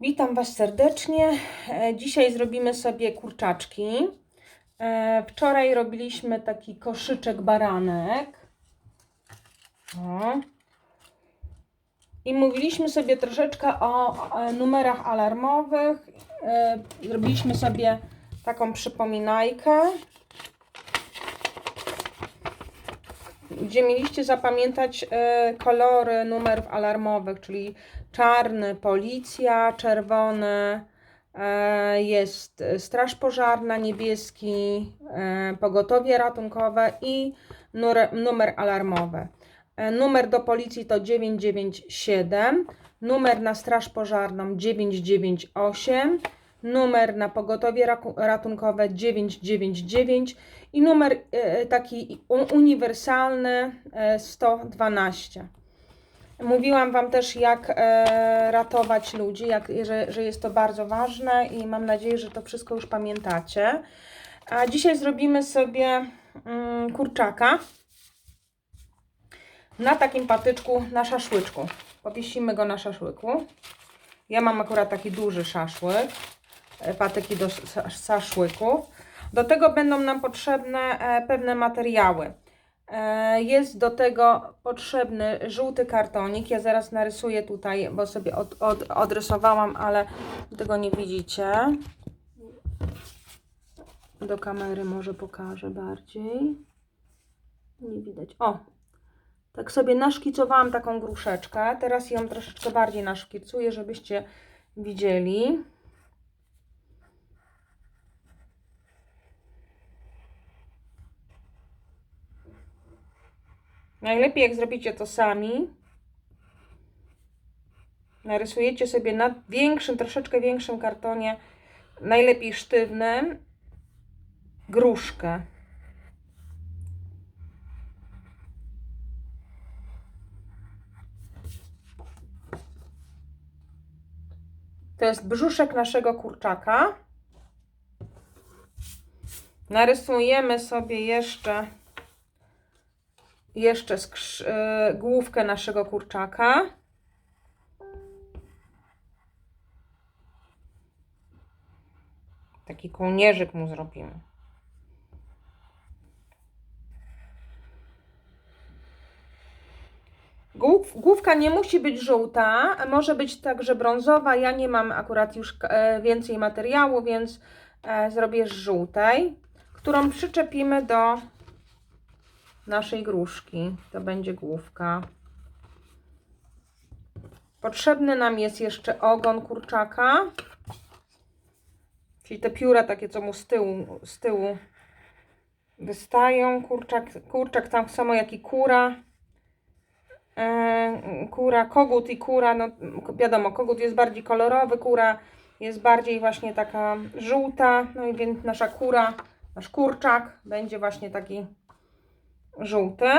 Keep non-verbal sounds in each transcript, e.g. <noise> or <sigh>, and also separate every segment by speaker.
Speaker 1: Witam Was serdecznie. E, Dzisiaj zrobimy sobie kurczaczki. E, Wczoraj robiliśmy taki koszyczek baranek. O. I mówiliśmy sobie troszeczkę o e, numerach alarmowych. Zrobiliśmy sobie taką przypominajkę, gdzie mieliście zapamiętać e, kolory numerów alarmowych, czyli czarny policja, czerwony e, jest straż pożarna, niebieski e, pogotowie ratunkowe i numer, alarmowy. Numer do policji to 997, numer na straż pożarną 998, numer na pogotowie ratunkowe 999 i numer e, taki u- uniwersalny e, 112. Mówiłam Wam też, jak e, ratować ludzi, jak, że, że jest to bardzo ważne i mam nadzieję, że to wszystko już pamiętacie. A dzisiaj zrobimy sobie mm, kurczaka na takim patyczku na szaszłyczku. Powiesimy go na szaszłyku. Ja mam akurat taki duży szaszłyk, e, patyki do sz- szaszłyków. Do tego będą nam potrzebne e, pewne materiały. E, Jest do tego potrzebny żółty kartonik. Ja zaraz narysuję tutaj, bo sobie od, od, odrysowałam, ale tego nie widzicie. Do kamery może pokażę bardziej. Nie widać. O, tak sobie naszkicowałam taką gruszeczkę. Teraz ją troszeczkę bardziej naszkicuję, żebyście widzieli. Najlepiej jak zrobicie to sami. Narysujecie sobie na większym, troszeczkę większym kartonie, najlepiej sztywnym, gruszkę. To jest brzuszek naszego kurczaka. Narysujemy sobie jeszcze jeszcze skrz- y, główkę naszego kurczaka. Taki kołnierzyk mu zrobimy. Głów, główka nie musi być żółta, może być także brązowa. Ja nie mam akurat już e, więcej materiału, więc e, zrobię z żółtej, którą przyczepimy do naszej gruszki. To będzie główka. Potrzebny nam jest jeszcze ogon kurczaka. Czyli te pióra takie, co mu z tyłu, z tyłu wystają. Kurczak, kurczak tak samo jak i kura. E, kura, kogut i kura, no wiadomo, kogut jest bardziej kolorowy, kura jest bardziej właśnie taka żółta, no i więc nasza kura, nasz kurczak będzie właśnie taki żółty.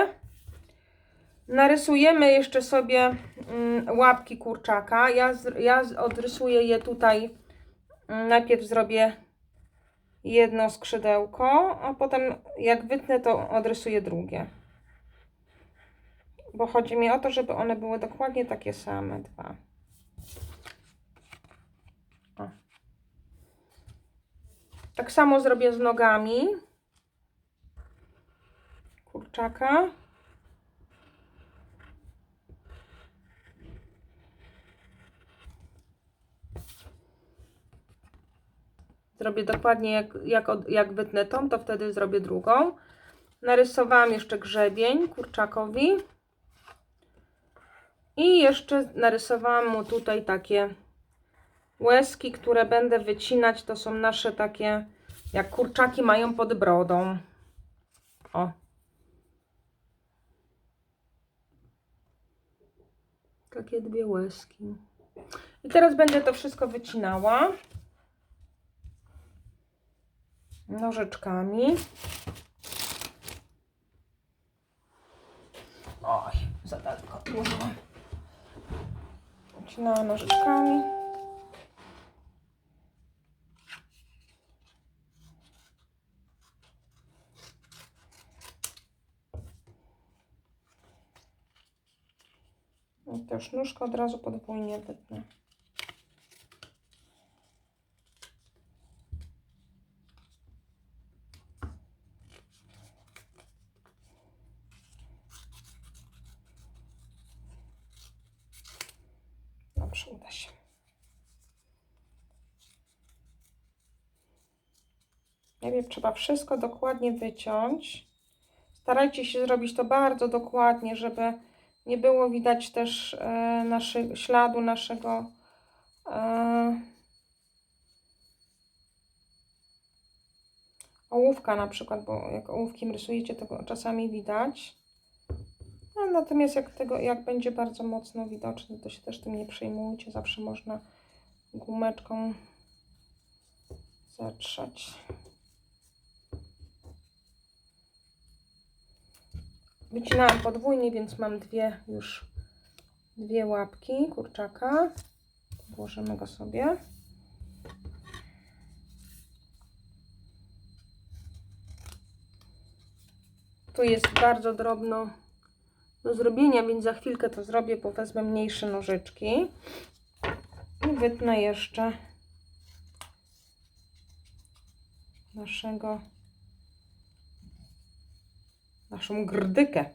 Speaker 1: Narysujemy jeszcze sobie mm, łapki kurczaka. Ja, ja odrysuję je tutaj. Mm, Najpierw zrobię jedno skrzydełko, a potem jak wytnę, to odrysuję drugie. Bo chodzi mi o to, żeby one były dokładnie takie same dwa. O. Tak samo zrobię z nogami kurczaka. Zrobię dokładnie jak, jak, jak wytnę tą, to wtedy zrobię drugą. Narysowałam jeszcze grzebień kurczakowi. I jeszcze narysowałam mu tutaj takie łezki, które będę wycinać. To są nasze takie, jak kurczaki mają pod brodą. O. Takie dwie łezki. I teraz będę to wszystko wycinała nożyczkami. Oj, za daleko odłożyłam. Wycinałam nożyczkami. sznurka od razu podwójnie wytnę. Dobrze, uda się. Najpierw trzeba wszystko dokładnie wyciąć. Starajcie się zrobić to bardzo dokładnie, żeby nie było widać też e, naszy, śladu naszego e, ołówka na przykład, bo jak ołówkiem rysujecie, to czasami widać. No, natomiast jak tego, jak będzie bardzo mocno widoczny, to się też tym nie przejmujcie. Zawsze można gumeczką zatrzeć. Wycinałam podwójnie, więc mam dwie już dwie łapki kurczaka. Włożymy go sobie. Tu jest bardzo drobno do zrobienia, więc za chwilkę to zrobię, bo wezmę mniejsze nożyczki. I wytnę jeszcze naszego naszą grdykę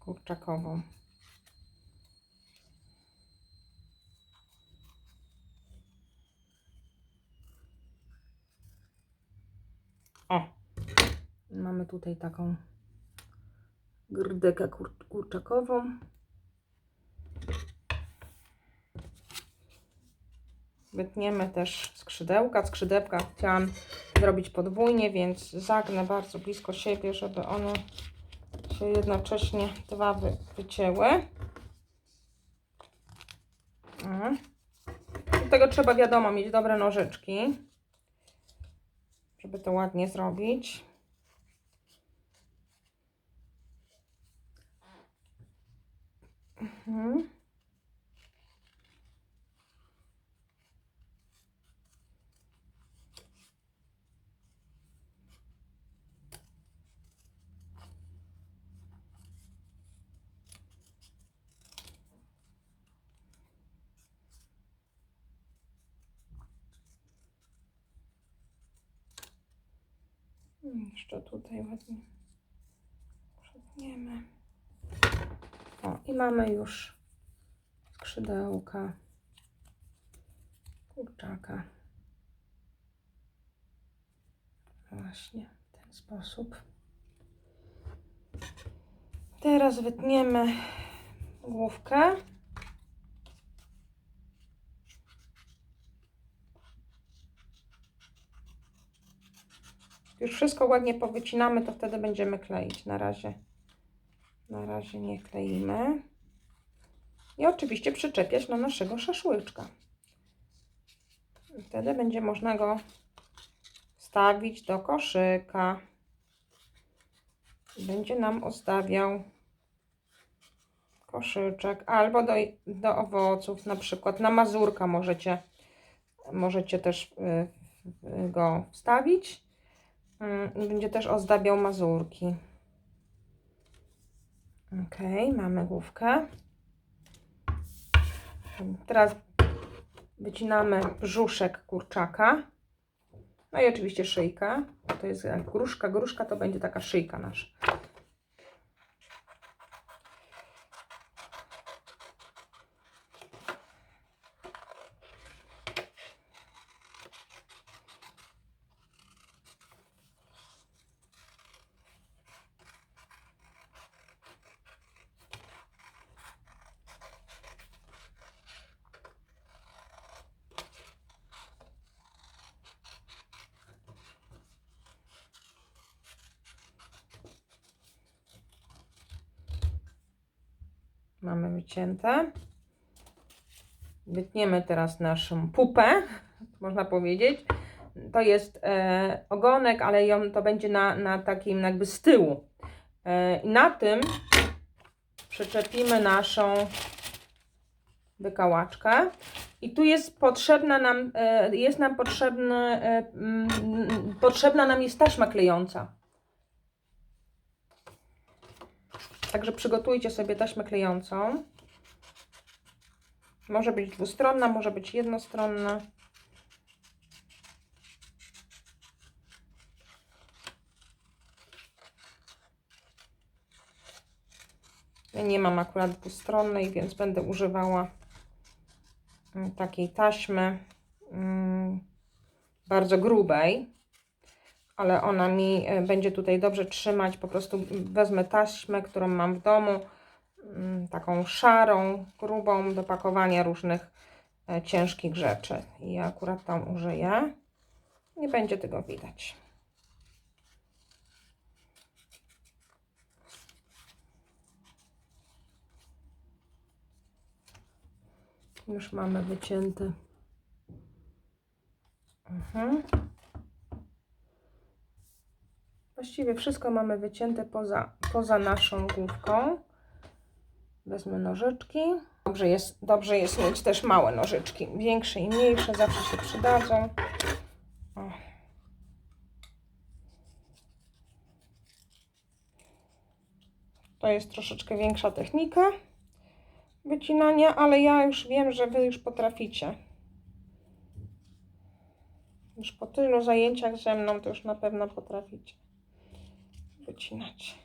Speaker 1: kurczakową. O, mamy tutaj taką grdykę kur kurczakową. Wytniemy też skrzydełka. Skrzydełka chciałam zrobić podwójnie, więc zagnę bardzo blisko siebie, żeby one się jednocześnie dwa wy, wycięły. Do tego trzeba wiadomo mieć dobre nożyczki, żeby to ładnie zrobić. Mhm. Jeszcze tutaj ładnie przetniemy. O, i mamy już skrzydełka kurczaka. Właśnie w ten sposób. Teraz wytniemy główkę. Już wszystko ładnie powycinamy, to wtedy będziemy kleić. Na razie, na razie nie kleimy. I oczywiście przyczepiać na naszego szaszłyczka. Wtedy będzie można go wstawić do koszyka. Będzie nam ustawiał koszyczek albo do, do owoców, na przykład na mazurka możecie, możecie też y, go wstawić. Mm, będzie też ozdabiał mazurki. Ok, mamy główkę. Teraz wycinamy brzuszek kurczaka. No i oczywiście szyjka. To jest gruszka. Gruszka to będzie taka szyjka nasza. Mamy wycięte. Wytniemy teraz naszą pupę, <laughs> można powiedzieć. To jest e, ogonek, ale ją, to będzie na, na takim jakby z tyłu. E, I na tym przyczepimy naszą wykałaczkę. I tu jest potrzebna nam, e, jest nam potrzebny, e, potrzebna nam jest taśma klejąca. Także przygotujcie sobie taśmę klejącą. Może być dwustronna, może być jednostronna. Ja nie mam akurat dwustronnej, więc będę używała mm, takiej taśmy mm, bardzo grubej, ale ona mi e, będzie tutaj dobrze trzymać. Po prostu wezmę taśmę, którą mam w domu, mm, taką szarą, grubą do pakowania różnych e, ciężkich rzeczy. I akurat tam użyję. Nie będzie tego widać. Już mamy wycięte. Mhm. Właściwie wszystko mamy wycięte poza, poza naszą główką. Wezmę nożyczki. Dobrze jest, dobrze jest mieć też małe nożyczki. Większe i mniejsze zawsze się przydadzą. O. To jest troszeczkę większa technika wycinania, ale ja już wiem, że Wy już potraficie. Już po tylu zajęciach ze mną to już na pewno potraficie wycinać.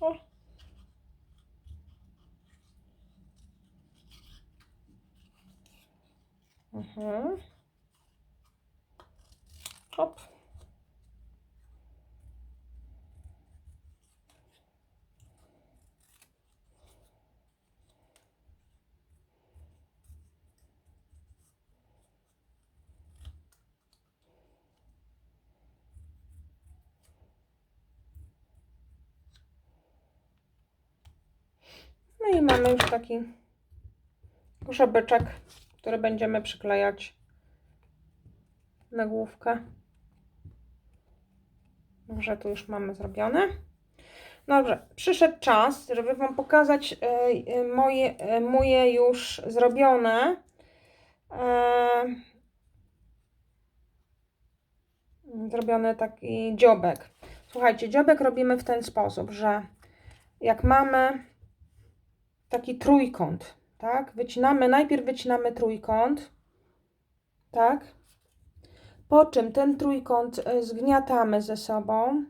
Speaker 1: O. Mhm. Hop. No i mamy już taki żebeczek, który będziemy przyklejać na główkę. Dobrze, tu już mamy zrobione. Dobrze, przyszedł czas, żeby Wam pokazać e, e, moje, e, moje już zrobione. Zrobiony taki dziobek. Słuchajcie, dziobek robimy w ten sposób, że jak mamy taki trójkąt, tak? Wycinamy, najpierw wycinamy trójkąt, tak? Po czym ten trójkąt y, zgniatamy ze sobą.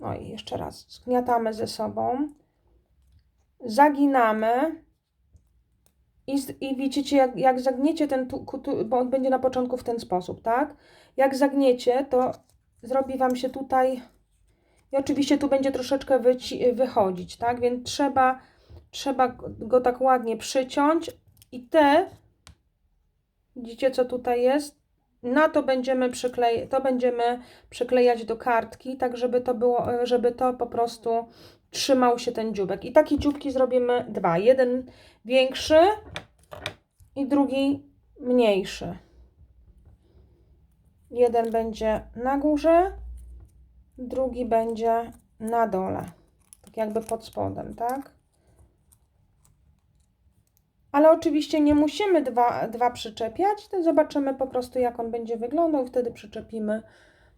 Speaker 1: No i jeszcze raz, zgniatamy ze sobą. Zaginamy. I, i widzicie, jak, jak zagniecie ten, tu, tu, bo on będzie na początku w ten sposób, tak? Jak zagniecie, to zrobi Wam się tutaj i oczywiście tu będzie troszeczkę wychodzić, tak? Więc trzeba, trzeba go tak ładnie przyciąć i te, widzicie co tutaj jest? Na to będziemy przyklejać, to będziemy przyklejać do kartki, tak żeby to było, żeby to po prostu trzymał się ten dziubek. I takie dzióbki zrobimy dwa. Jeden większy i drugi mniejszy. Jeden będzie na górze, drugi będzie na dole, tak jakby pod spodem, tak? Ale oczywiście nie musimy dwa, dwa przyczepiać, to zobaczymy po prostu jak on będzie wyglądał, wtedy przyczepimy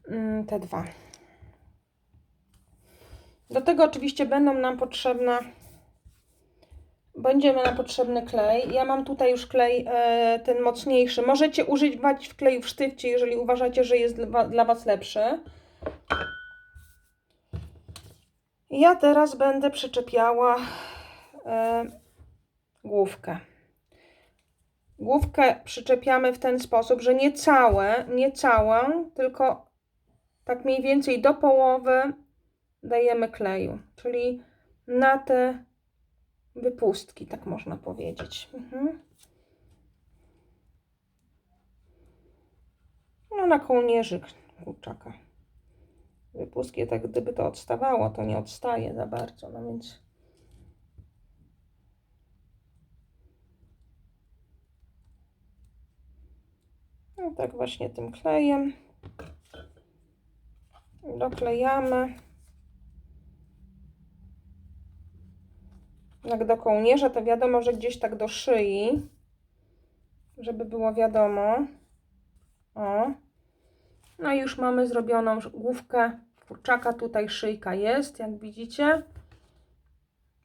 Speaker 1: mm, te dwa. Do tego oczywiście będą nam potrzebne, będziemy nam potrzebny klej. Ja mam tutaj już klej e, ten mocniejszy. Możecie używać w kleju w sztywcie, jeżeli uważacie, że jest dla Was lepszy. Ja teraz będę przyczepiała e, główkę. Główkę przyczepiamy w ten sposób, że nie całe, nie całą, tylko tak mniej więcej do połowy dajemy kleju, czyli na te wypustki, tak można powiedzieć. Mhm. No na kołnierzyk kurczaka wypustki, tak gdyby to odstawało, to nie odstaje za bardzo, no więc no tak właśnie tym klejem. Doklejamy. Jak do kołnierza to wiadomo, że gdzieś tak do szyi żeby było wiadomo. O no i już mamy zrobioną główkę kurczaka. Tutaj szyjka jest, jak widzicie.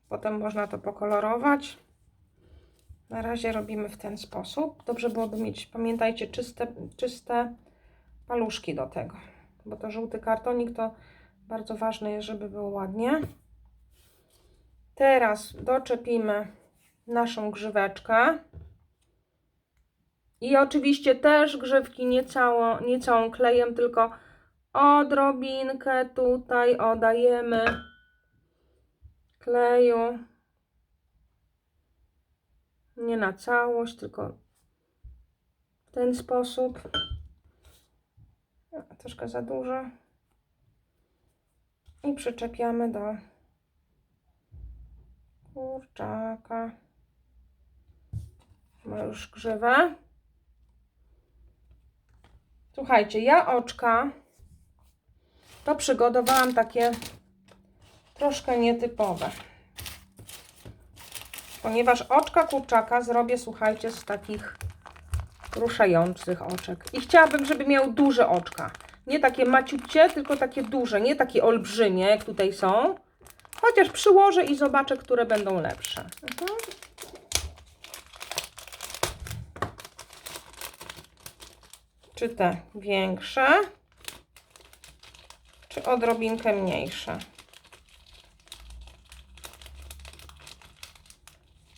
Speaker 1: Potem można to pokolorować. Na razie robimy w ten sposób. Dobrze byłoby mieć, pamiętajcie, czyste, czyste paluszki do tego, bo to żółty kartonik to bardzo ważne jest, żeby było ładnie. Teraz doczepimy naszą grzyweczkę. I oczywiście też grzywki nie, cało, nie całą klejem, tylko odrobinkę tutaj odajemy kleju. Nie na całość, tylko w ten sposób. Troszkę za dużo. I przyczepiamy do kurczaka. Ma już grzywę. Słuchajcie, ja oczka to przygotowałam takie troszkę nietypowe. Ponieważ oczka kurczaka zrobię, słuchajcie, z takich ruszających oczek. I chciałabym, żeby miał duże oczka. Nie takie maciucie, tylko takie duże, nie takie olbrzymie, jak tutaj są. Chociaż przyłożę i zobaczę, które będą lepsze. Mhm. Czy te większe, czy odrobinkę mniejsze.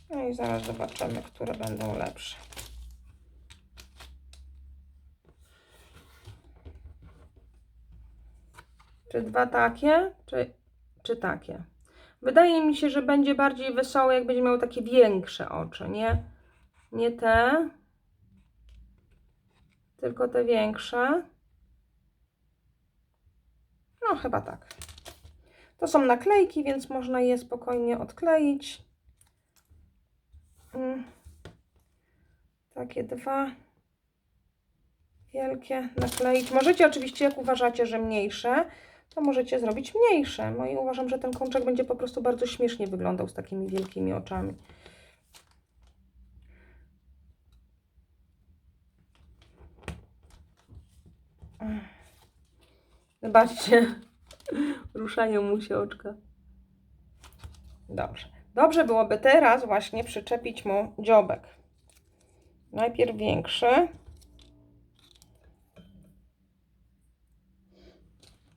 Speaker 1: No i zaraz zobaczymy, które będą lepsze. Czy dwa takie, czy, czy takie? Wydaje mi się, że będzie bardziej wesoły, jak będzie miał takie większe oczy, nie? Nie te, tylko te większe. No, chyba tak. To są naklejki, więc można je spokojnie odkleić. Mm. Takie dwa wielkie nakleić. Możecie oczywiście, jak uważacie, że mniejsze, to możecie zrobić mniejsze. No i uważam, że ten kączek będzie po prostu bardzo śmiesznie wyglądał z takimi wielkimi oczami. Zobaczcie, ruszają mu się oczka. Dobrze. Dobrze byłoby teraz właśnie przyczepić mu dziobek. Najpierw większy.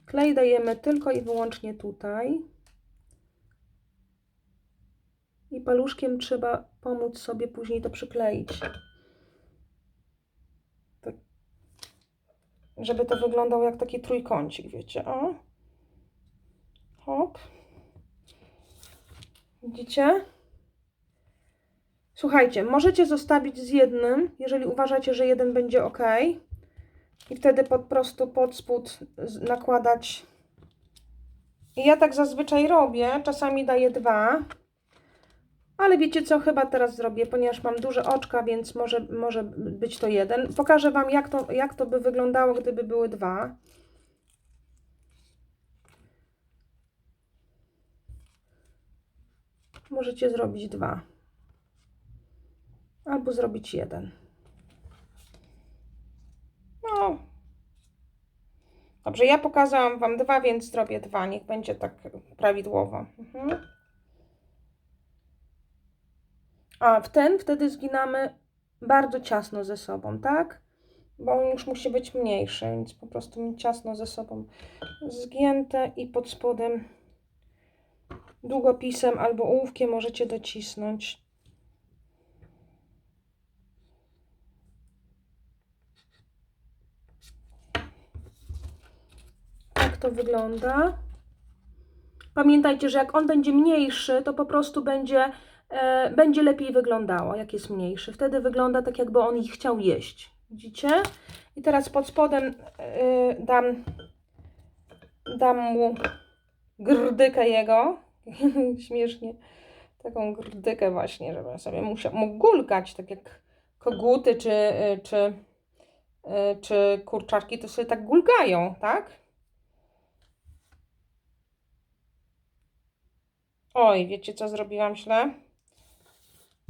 Speaker 1: Klej dajemy tylko i wyłącznie tutaj. I paluszkiem trzeba pomóc sobie później to przykleić. Żeby to wyglądało jak taki trójkącik, wiecie, o. Hop. Widzicie? Słuchajcie, możecie zostawić z jednym, jeżeli uważacie, że jeden będzie ok. I wtedy po prostu pod spód nakładać. I ja tak zazwyczaj robię, czasami daję dwa. Ale wiecie co, chyba teraz zrobię, ponieważ mam duże oczka, więc może, może być to jeden. Pokażę Wam, jak to, jak to by wyglądało, gdyby były dwa. Możecie zrobić dwa. Albo zrobić jeden. No. Dobrze, ja pokazałam Wam dwa, więc zrobię dwa. Niech będzie tak prawidłowo. Mhm. A w ten wtedy zginamy bardzo ciasno ze sobą, tak? Bo on już musi być mniejszy, więc po prostu ciasno ze sobą zgięte i pod spodem długopisem albo ołówkiem możecie docisnąć. Tak to wygląda. Pamiętajcie, że jak on będzie mniejszy, to po prostu będzie, będzie lepiej wyglądało, jak jest mniejszy. Wtedy wygląda tak, jakby on ich chciał jeść. Widzicie? I teraz pod spodem e, dam, dam mu grdykę jego. <laughs> Śmiesznie. Taką grdykę właśnie, żeby sobie musiał, mógł gulkać, tak jak koguty czy, y, czy, czy kurczaczki, to sobie tak gulgają, tak? Oj, wiecie co zrobiłam źle?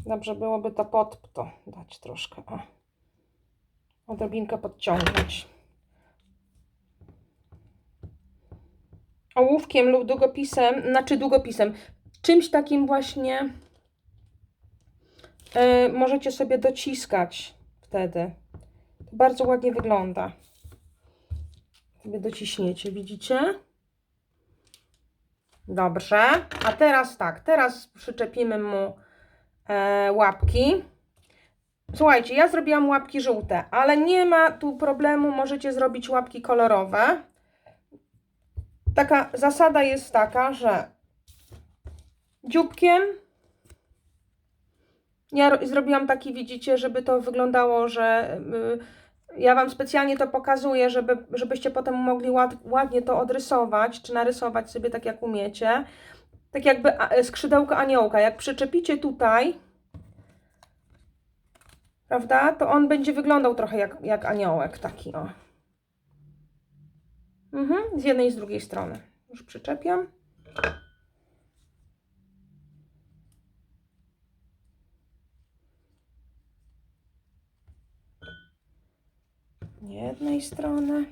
Speaker 1: Dobrze byłoby to pod to dać troszkę. O. Odrobinkę podciągnąć. Ołówkiem lub długopisem, znaczy długopisem, czymś takim właśnie y, możecie sobie dociskać wtedy. To bardzo ładnie wygląda. Sobie dociśniecie, widzicie? Dobrze. A teraz tak, teraz przyczepimy mu łapki. Słuchajcie, ja zrobiłam łapki żółte, ale nie ma tu problemu, możecie zrobić łapki kolorowe. Taka zasada jest taka, że dzióbkiem ja ro- zrobiłam taki, widzicie, żeby to wyglądało, że y, ja Wam specjalnie to pokazuję, żeby, żebyście potem mogli ład, ładnie to odrysować, czy narysować sobie tak jak umiecie. Tak jakby a- skrzydełko aniołka. Jak przyczepicie tutaj, prawda, to on będzie wyglądał trochę jak, jak aniołek taki, o. Mhm, z jednej i z drugiej strony. Już przyczepiam. jednej strony.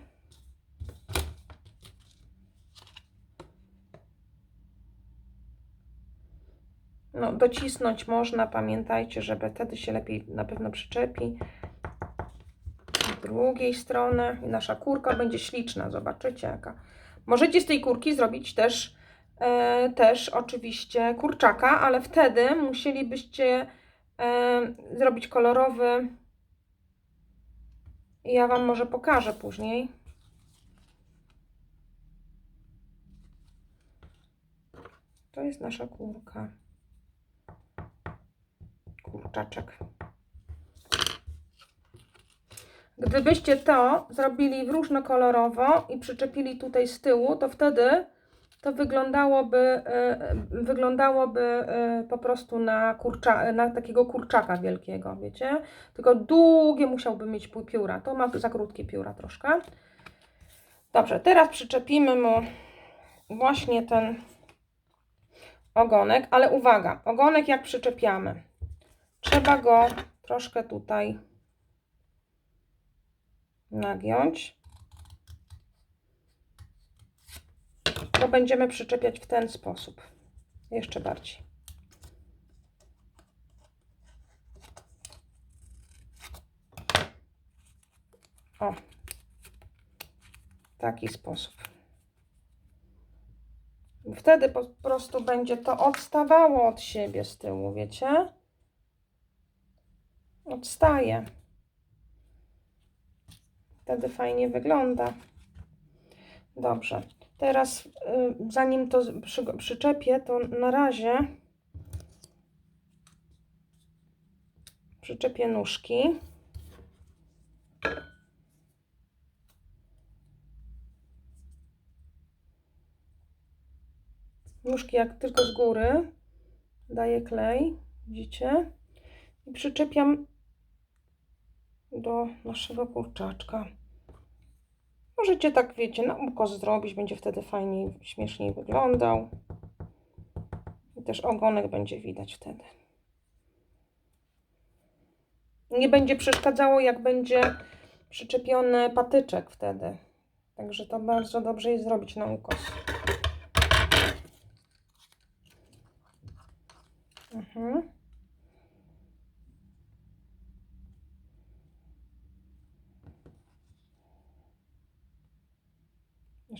Speaker 1: No, docisnąć można, pamiętajcie, żeby wtedy się lepiej na pewno przyczepi. Z drugiej strony i nasza kurka będzie śliczna, zobaczycie jaka. Możecie z tej kurki zrobić też, e, też oczywiście kurczaka, ale wtedy musielibyście e, zrobić kolorowy ja Wam może pokażę później. To jest nasza kurka. Kurczaczek. Gdybyście to zrobili w różnokolorowo i przyczepili tutaj z tyłu, to wtedy to wyglądałoby, e, wyglądałoby e, po prostu na, kurcza, na takiego kurczaka wielkiego, wiecie? Tylko długie musiałby mieć pi- pióra. To ma za krótkie pióra troszkę. Dobrze, teraz przyczepimy mu właśnie ten ogonek, ale uwaga, ogonek jak przyczepiamy, trzeba go troszkę tutaj nagiąć, bo będziemy przyczepiać w ten sposób, jeszcze bardziej. O, taki sposób. Wtedy po prostu będzie to odstawało od siebie z tyłu, wiecie? Odstaje. Wtedy fajnie wygląda. Dobrze. Teraz, y, zanim to przyczepię, to na razie przyczepię nóżki. Nóżki jak tylko z góry daję klej, widzicie? I przyczepiam do naszego kurczaczka. Możecie tak, wiecie, na ukos zrobić, będzie wtedy fajniej, śmieszniej wyglądał. I też ogonek będzie widać wtedy. Nie będzie przeszkadzało, jak będzie przyczepiony patyczek wtedy. Także to bardzo dobrze jest zrobić na ukos. Mhm.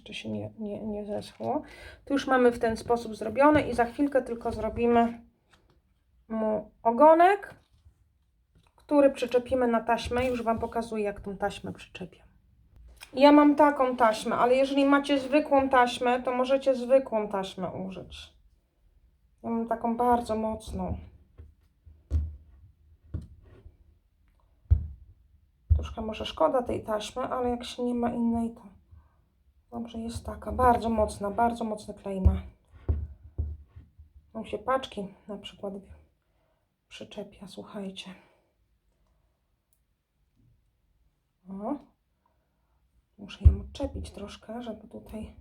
Speaker 1: Jeszcze się nie, nie, nie zeschło. Tu już mamy w ten sposób zrobione i za chwilkę tylko zrobimy mu ogonek, który przyczepimy na taśmę. Już Wam pokazuję, jak tą taśmę przyczepię. Ja mam taką taśmę, ale jeżeli macie zwykłą taśmę, to możecie zwykłą taśmę użyć. Ja mam taką bardzo mocną. Troszkę może szkoda tej taśmy, ale jak się nie ma innej, to dobrze jest taka. Bardzo mocna, bardzo mocny klej ma. Się paczki na przykład przyczepia, słuchajcie. O. Muszę ją odczepić troszkę, żeby tutaj...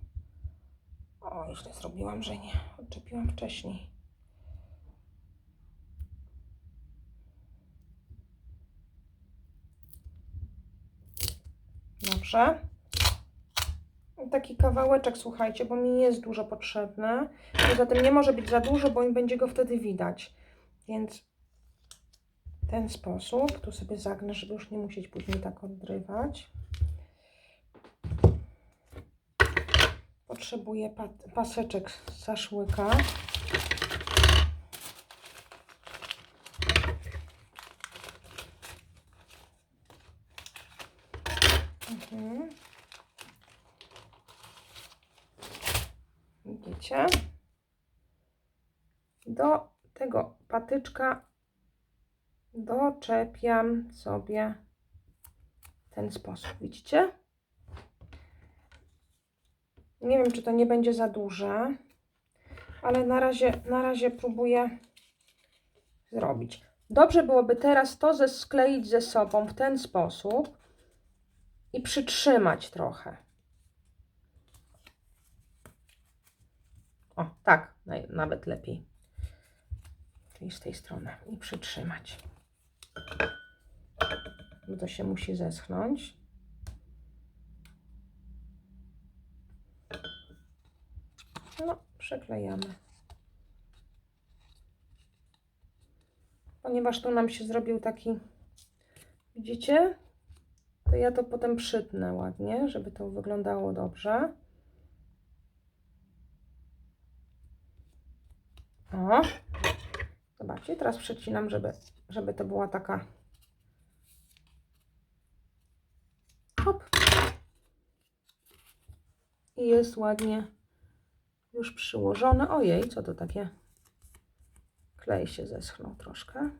Speaker 1: O, źle zrobiłam, że nie. Odczepiłam wcześniej. Dobrze. Taki kawałeczek, słuchajcie, bo mi nie jest dużo potrzebne. Poza tym nie może być za dużo, bo im będzie go wtedy widać. Więc w ten sposób, tu sobie zagnę, żeby już nie musieć później tak odrywać. Potrzebuję pa paseczek z zaszłyka. Mhm. Widzicie? Do tego patyczka doczepiam sobie w ten sposób. Widzicie? Nie wiem, czy to nie będzie za duże, ale na razie, na razie próbuję zrobić. Dobrze byłoby teraz to ze skleić ze sobą w ten sposób i przytrzymać trochę. O, tak, nawet lepiej. Czyli z tej strony i przytrzymać. Bo to się musi zeschnąć. No, przyklejamy. Ponieważ tu nam się zrobił taki, widzicie? To ja to potem przytnę ładnie, żeby to wyglądało dobrze. O, zobaczcie, teraz przecinam, żeby, żeby to była taka hop i jest ładnie już przyłożone. Ojej, co to takie? Klej się zeschnął troszkę.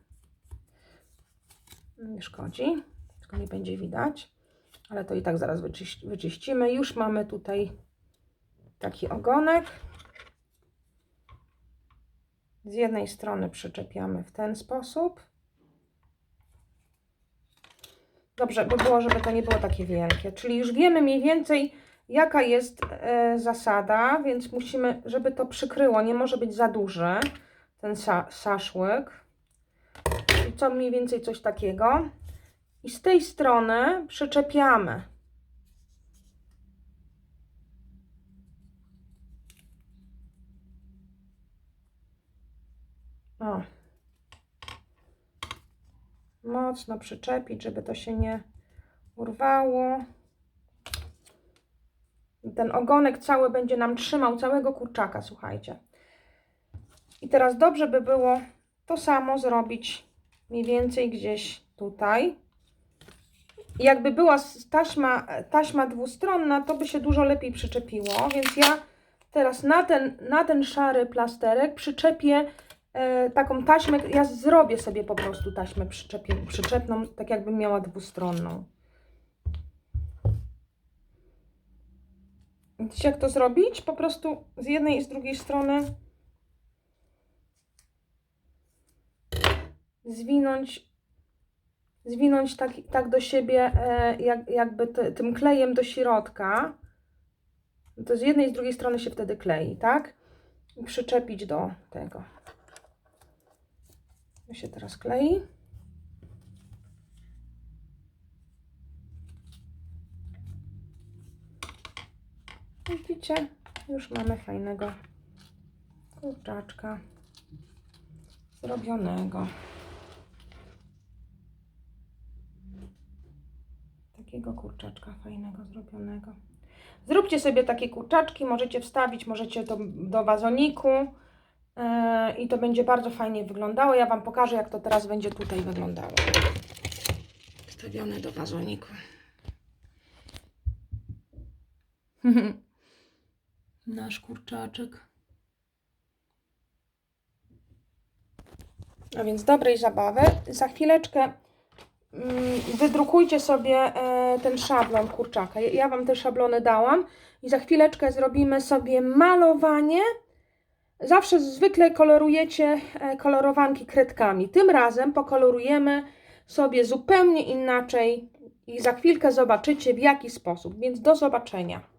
Speaker 1: Nie szkodzi, tylko nie będzie widać, ale to i tak zaraz wyczyś wyczyścimy. Już mamy tutaj taki ogonek. Z jednej strony przyczepiamy w ten sposób. Dobrze by było, żeby to nie było takie wielkie. Czyli już wiemy mniej więcej, jaka jest e, zasada, więc musimy, żeby to przykryło, nie może być za duże, ten sa saszłyk. I co mniej więcej coś takiego. I z tej strony przyczepiamy. O. Mocno przyczepić, żeby to się nie urwało. Ten ogonek cały będzie nam trzymał całego kurczaka, słuchajcie. I teraz dobrze by było to samo zrobić mniej więcej gdzieś tutaj. Jakby była taśma, taśma dwustronna, to by się dużo lepiej przyczepiło, więc ja teraz na ten, na ten szary plasterek przyczepię taką taśmę, ja zrobię sobie po prostu taśmę przyczepną, tak jakbym miała dwustronną. Widzicie jak to zrobić? Po prostu z jednej i z drugiej strony zwinąć, zwinąć tak, tak do siebie, e, jak, jakby ty, tym klejem do środka. To z jednej i z drugiej strony się wtedy klei, tak? I przyczepić do tego. To się teraz klei. Widzicie? Już mamy fajnego kurczaczka zrobionego. Takiego kurczaczka fajnego zrobionego. Zróbcie sobie takie kurczaczki, możecie wstawić, możecie to do wazoniku i to będzie bardzo fajnie wyglądało. Ja Wam pokażę, jak to teraz będzie tutaj wyglądało. Wstawione do wazoniku. <laughs> Nasz kurczaczek. A więc dobrej zabawy. Za chwileczkę mm, wydrukujcie sobie e, ten szablon kurczaka. Ja Wam te szablony dałam i za chwileczkę zrobimy sobie malowanie. Zawsze zwykle kolorujecie e, kolorowanki kredkami. Tym razem pokolorujemy sobie zupełnie inaczej i za chwilkę zobaczycie w jaki sposób. Więc do zobaczenia.